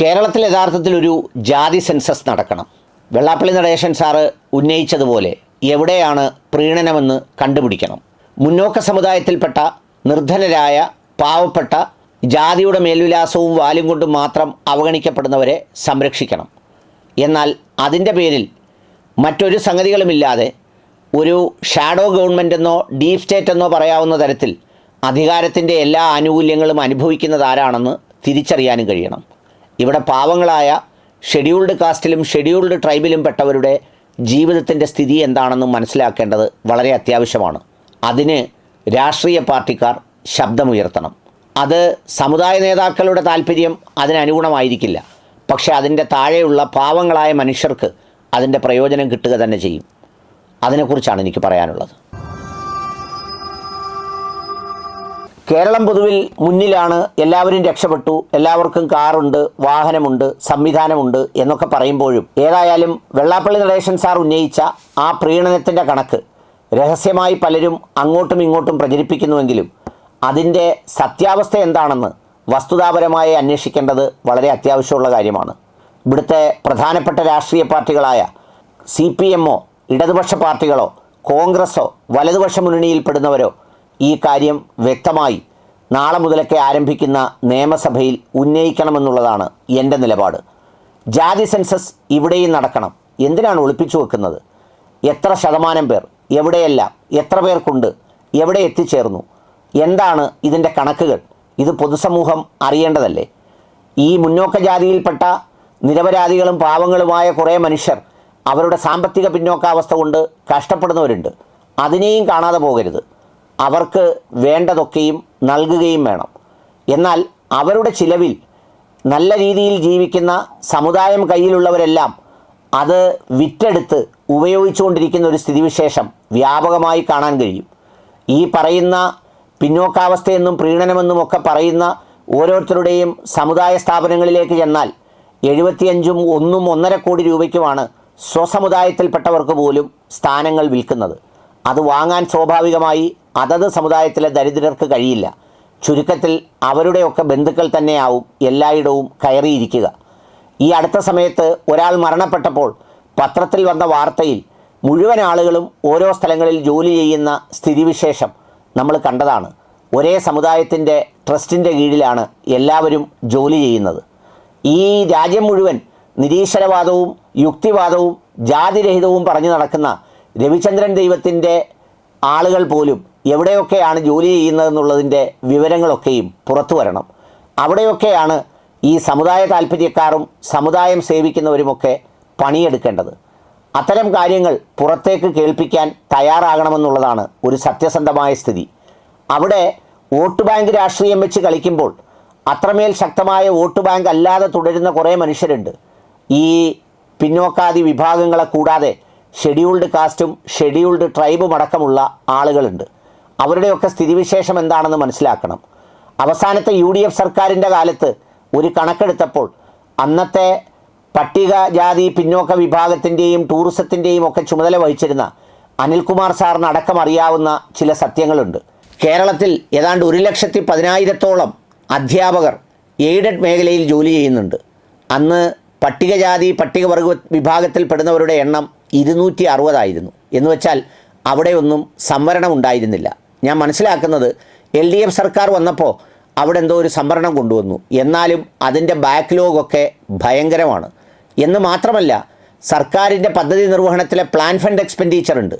കേരളത്തിൽ യഥാർത്ഥത്തിൽ ഒരു ജാതി സെൻസസ് നടക്കണം. വെള്ളാപ്പള്ളി നടേശൻ സാറ് ഉന്നയിച്ചതുപോലെ എവിടെയാണ് പ്രീണനമെന്ന് കണ്ടുപിടിക്കണം. മുന്നോക്ക സമുദായത്തിൽപ്പെട്ട നിർധനരായ പാവപ്പെട്ട ജാതിയുടെ മേൽവിലാസവും വാലും കൊണ്ടും മാത്രം അവഗണിക്കപ്പെടുന്നവരെ സംരക്ഷിക്കണം. എന്നാൽ അതിന്റെ പേരിൽ മറ്റൊരു സംഗതികളുമില്ലാതെ ഒരു ഷാഡോ ഗവൺമെന്റ് എന്നോ ഡീപ് സ്റ്റേറ്റ് എന്നോ പറയാവുന്ന തരത്തിൽ അധികാരത്തിന്റെ എല്ലാ ആനുകൂല്യങ്ങളും അനുഭവിക്കുന്നത് ആരാണെന്ന് തിരിച്ചറിയാനും കഴിയണം. ഇവിടെ പാവങ്ങളായ ഷെഡ്യൂൾഡ് കാസ്റ്റിലും ഷെഡ്യൂൾഡ് ട്രൈബിലും പെട്ടവരുടെ ജീവിതത്തിന്റെ സ്ഥിതി എന്താണെന്ന് മനസ്സിലാക്കേണ്ടത് വളരെ അത്യാവശ്യമാണ്. അതിന് രാഷ്ട്രീയ പാർട്ടിക്കാർ ശബ്ദമുയർത്തണം. അത് സമുദായ നേതാക്കളുടെ താല്പര്യം അതിനനുഗുണമായിരിക്കില്ല പക്ഷേ അതിന്റെ താഴെയുള്ള പാവങ്ങളായ മനുഷ്യർക്ക് അതിന്റെ പ്രയോജനം കിട്ടുക തന്നെ ചെയ്യും. അതിനെക്കുറിച്ചാണ് എനിക്ക് പറയാനുള്ളത്. കേരളം പൊതുവിൽ മുന്നിലാണ്. എല്ലാവരും രക്ഷപ്പെട്ടു. എല്ലാവർക്കും കാറുണ്ട് വാഹനമുണ്ട് സംവിധാനമുണ്ട് എന്നൊക്കെ പറയുമ്പോഴും ഏതായാലും വെള്ളാപ്പള്ളി നടേശൻ സാർ ഉന്നയിച്ച ആ പ്രീണനത്തിന്റെ കണക്ക് രഹസ്യമായി പലരും അങ്ങോട്ടും ഇങ്ങോട്ടും പ്രചരിപ്പിക്കുന്നുവെങ്കിലും അതിന്റെ സത്യാവസ്ഥ എന്താണെന്ന് വസ്തുതാപരമായി അന്വേഷിക്കേണ്ടത് വളരെ അത്യാവശ്യമുള്ള കാര്യമാണ്. ഇവിടുത്തെ പ്രധാനപ്പെട്ട രാഷ്ട്രീയ പാർട്ടികളായ സി പി എമ്മോ ഇടതുപക്ഷ പാർട്ടികളോ കോൺഗ്രസോ വലതുപക്ഷ മുന്നണിയിൽപ്പെടുന്നവരോ ഈ കാര്യം വ്യക്തമായി നാളെ മുതലൊക്കെ ആരംഭിക്കുന്ന നിയമസഭയിൽ ഉന്നയിക്കണമെന്നുള്ളതാണ് എന്റെ നിലപാട്. ജാതി സെൻസസ് ഇവിടെയും നടക്കണം. എന്തിനാണ് ഒളിപ്പിച്ചു വെക്കുന്നത്? എത്ര ശതമാനം പേർ എവിടെയെല്ലാം എത്ര പേർക്കുണ്ട് എവിടെ എത്തിച്ചേർന്നു എന്താണ് ഇതിന്റെ കണക്കുകൾ? ഇത് പൊതുസമൂഹം അറിയേണ്ടതല്ലേ? ഈ മുന്നോക്ക ജാതിയിൽപ്പെട്ട നിരപരാധികളും പാവങ്ങളുമായ കുറേ മനുഷ്യർ അവരുടെ സാമ്പത്തിക പിന്നോക്കാവസ്ഥ കൊണ്ട് കഷ്ടപ്പെടുന്നവരുണ്ട്. അതിനെയും കാണാതെ പോകരുത്. അവർക്ക് വേണ്ടതൊക്കെയും നൽകുകയും വേണം. എന്നാൽ അവരുടെ ചിലവിൽ നല്ല രീതിയിൽ ജീവിക്കുന്ന സമുദായം കയ്യിലുള്ളവരെല്ലാം അത് വിറ്റെടുത്ത് ഉപയോഗിച്ചുകൊണ്ടിരിക്കുന്ന ഒരു സ്ഥിതിവിശേഷം വ്യാപകമായി കാണാൻ കഴിയും. ഈ പറയുന്ന പിന്നോക്കാവസ്ഥയെന്നും പ്രീണനമെന്നും ഒക്കെ പറയുന്ന ഓരോരുത്തരുടെയും സമുദായ സ്ഥാപനങ്ങളിലേക്ക് ചെന്നാൽ എഴുപത്തിയഞ്ചും ഒന്നും ഒന്നര കോടി രൂപയ്ക്കുമാണ് സ്വസമുദായത്തിൽപ്പെട്ടവർക്ക് പോലും സ്ഥാനങ്ങൾ വിൽക്കുന്നത്. അത് വാങ്ങാൻ സ്വാഭാവികമായി അതത് സമുദായത്തിലെ ദരിദ്രർക്ക് കഴിയില്ല. ചുരുക്കത്തിൽ അവരുടെയൊക്കെ ബന്ധുക്കൾ തന്നെയാവും എല്ലായിടവും കയറിയിരിക്കുക. ഈ അടുത്ത സമയത്ത് ഒരാൾ മരണപ്പെട്ടപ്പോൾ പത്രത്തിൽ വന്ന വാർത്തയിൽ മുഴുവൻ ആളുകളും ഓരോ സ്ഥലങ്ങളിൽ ജോലി ചെയ്യുന്ന സ്ഥിതിവിശേഷം നമ്മൾ കണ്ടതാണ്. ഒരേ സമുദായത്തിന്റെ ട്രസ്റ്റിന്റെ കീഴിലാണ് എല്ലാവരും ജോലി ചെയ്യുന്നത്. ഈ രാജ്യം മുഴുവൻ നിരീശ്വരവാദവും യുക്തിവാദവും ജാതിരഹിതവും പറഞ്ഞു നടക്കുന്ന രവിചന്ദ്രൻ ദൈവത്തിന്റെ ആളുകൾ പോലും എവിടെയൊക്കെയാണ് ജോലി ചെയ്യുന്നതെന്നുള്ളതിന്റെ വിവരങ്ങളൊക്കെയും പുറത്തു വരണം. അവിടെയൊക്കെയാണ് ഈ സമുദായ താല്പര്യക്കാരും സമുദായം സേവിക്കുന്നവരുമൊക്കെ പണിയെടുക്കേണ്ടത്. അത്തരം കാര്യങ്ങൾ പുറത്തേക്ക് കേൾപ്പിക്കാൻ തയ്യാറാകണമെന്നുള്ളതാണ് ഒരു സത്യസന്ധമായ സ്ഥിതി. അവിടെ വോട്ട് ബാങ്ക് രാഷ്ട്രീയം വെച്ച് കളിക്കുമ്പോൾ അത്രമേൽ ശക്തമായ വോട്ട് ബാങ്ക് അല്ലാതെ തുടരുന്ന കുറേ മനുഷ്യരുണ്ട്. ഈ പിന്നോക്കാദി വിഭാഗങ്ങളെ കൂടാതെ ഷെഡ്യൂൾഡ് കാസ്റ്റും ഷെഡ്യൂൾഡ് ട്രൈബും അടക്കമുള്ള ആളുകളുണ്ട്. അവരുടെയൊക്കെ സ്ഥിതിവിശേഷം എന്താണെന്ന് മനസ്സിലാക്കണം. അവസാനത്തെ യു ഡി എഫ് സർക്കാരിന്റെ കാലത്ത് ഒരു കണക്കെടുത്തപ്പോൾ അന്നത്തെ പട്ടികജാതി പിന്നോക്ക വിഭാഗത്തിന്റെയും ടൂറിസത്തിന്റെയും ഒക്കെ ചുമതല വഹിച്ചിരുന്ന അനിൽകുമാർ സാറിന് അടക്കം അറിയാവുന്ന ചില സത്യങ്ങളുണ്ട്. കേരളത്തിൽ ഏതാണ്ട് ഒരു ലക്ഷത്തി പതിനായിരത്തോളം അധ്യാപകർ എയ്ഡഡ് മേഖലയിൽ ജോലി ചെയ്യുന്നുണ്ട്. അന്ന് പട്ടികജാതി പട്ടികവർഗ വിഭാഗത്തിൽപ്പെടുന്നവരുടെ എണ്ണം ഇരുന്നൂറ്റി അറുപതായിരുന്നു. എന്നുവെച്ചാൽ അവിടെയൊന്നും സംവരണം ഉണ്ടായിരുന്നില്ല. ഞാൻ മനസ്സിലാക്കുന്നത് എൽ ഡി എഫ് സർക്കാർ വന്നപ്പോൾ അവിടെ എന്തോ ഒരു സംവരണം കൊണ്ടുവന്നു. എന്നാലും അതിന്റെ ബാക്ക് ലോഗൊക്കെ ഭയങ്കരമാണ്. എന്ന് മാത്രമല്ല സർക്കാരിന്റെ പദ്ധതി നിർവഹണത്തിലെ പ്ലാൻ ഫണ്ട് എക്സ്പെൻഡിച്ചർ ഉണ്ട്.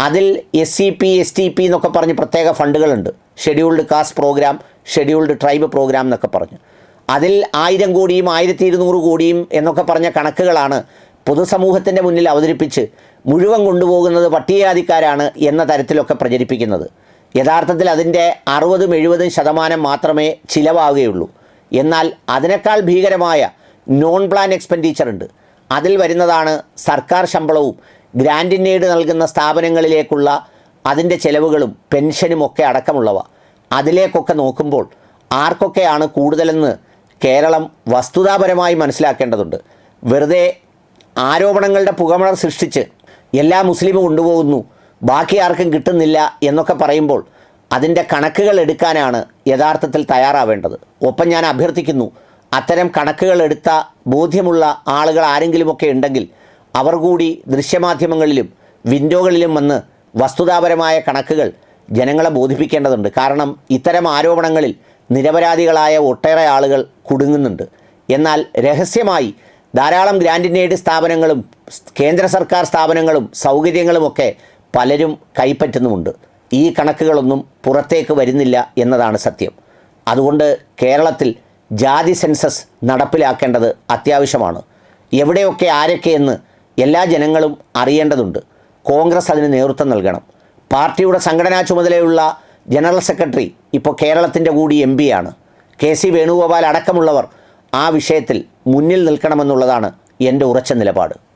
അതിൽ S C P S T P എന്നൊക്കെ പറഞ്ഞ് പ്രത്യേക ഫണ്ടുകളുണ്ട്. Scheduled caste programme scheduled tribe programme എന്നൊക്കെ പറഞ്ഞു. അതിൽ ആയിരം കോടിയും ആയിരത്തി ഇരുന്നൂറ് കോടിയും എന്നൊക്കെ പറഞ്ഞ കണക്കുകളാണ് പൊതുസമൂഹത്തിന്റെ മുന്നിൽ അവതരിപ്പിച്ച് മുഴുവൻ കൊണ്ടുപോകുന്നത് പട്ടികജാതിക്കാരാണ് എന്ന തരത്തിലൊക്കെ പ്രചരിപ്പിക്കുന്നത്. യഥാർത്ഥത്തിൽ അതിന്റെ അറുപതും എഴുപതും ശതമാനം മാത്രമേ ചിലവാകുകയുള്ളൂ. എന്നാൽ അതിനേക്കാൾ ഭീകരമായ നോൺ പ്ലാൻ എക്സ്പെൻഡിച്ചർ ഉണ്ട്. അതിൽ വരുന്നതാണ് സർക്കാർ ശമ്പളവും ഗ്രാൻഡിനേഡ് നൽകുന്ന സ്ഥാപനങ്ങളിലേക്കുള്ള അതിന്റെ ചെലവുകളും പെൻഷനും ഒക്കെ അടക്കമുള്ളവ. അതിലേക്കൊക്കെ നോക്കുമ്പോൾ ആർക്കൊക്കെയാണ് കൂടുതലെന്ന് കേരളം വസ്തുതാപരമായി മനസ്സിലാക്കേണ്ടതുണ്ട്. വെറുതെ ആരോപണങ്ങളുടെ പുകമണർ സൃഷ്ടിച്ച് എല്ലാ മുസ്ലിമും കൊണ്ടുപോകുന്നു ബാക്കി ആർക്കും കിട്ടുന്നില്ല എന്നൊക്കെ പറയുമ്പോൾ അതിന്റെ കണക്കുകൾ എടുക്കാനാണ് യഥാർത്ഥത്തിൽ തയ്യാറാവേണ്ടത്. ഒപ്പം ഞാൻ അഭ്യർത്ഥിക്കുന്നു അത്തരം കണക്കുകൾ എടുത്ത ബോധ്യമുള്ള ആളുകൾ ആരെങ്കിലുമൊക്കെ ഉണ്ടെങ്കിൽ അവർ കൂടി ദൃശ്യമാധ്യമങ്ങളിലും വിൻഡോകളിലും വന്ന് വസ്തുതാപരമായ കണക്കുകൾ ജനങ്ങളെ ബോധിപ്പിക്കേണ്ടതുണ്ട്. കാരണം ഇത്തരം ആരോപണങ്ങളിൽ നിരപരാധികളായ ഒട്ടേറെ ആളുകൾ കുടുങ്ങുന്നുണ്ട്. എന്നാൽ രഹസ്യമായി ധാരാളം ഗ്രാൻഡിനേഡ് സ്ഥാപനങ്ങളും കേന്ദ്ര സർക്കാർ സ്ഥാപനങ്ങളും സൗകര്യങ്ങളുമൊക്കെ പലരും കൈപ്പറ്റുന്നുമുണ്ട്. ഈ കണക്കുകളൊന്നും പുറത്തേക്ക് വരുന്നില്ല എന്നതാണ് സത്യം. അതുകൊണ്ട് കേരളത്തിൽ ജാതി സെൻസസ് നടപ്പിലാക്കേണ്ടത് അത്യാവശ്യമാണ്. എവിടെയൊക്കെ ആരൊക്കെയെന്ന് എല്ലാ ജനങ്ങളും അറിയേണ്ടതുണ്ട്. കോൺഗ്രസ് അതിന് നേതൃത്വം നൽകണം. പാർട്ടിയുടെ സംഘടനാ ചുമതലയുള്ള ജനറൽ സെക്രട്ടറി ഇപ്പോൾ കേരളത്തിന്റെ കൂടി എം ആണ് കെ സി വേണുഗോപാൽ അടക്കമുള്ളവർ ആ വിഷയത്തിൽ മുന്നിൽ നിൽക്കണമെന്നുള്ളതാണ് എന്റെ ഉറച്ച നിലപാട്.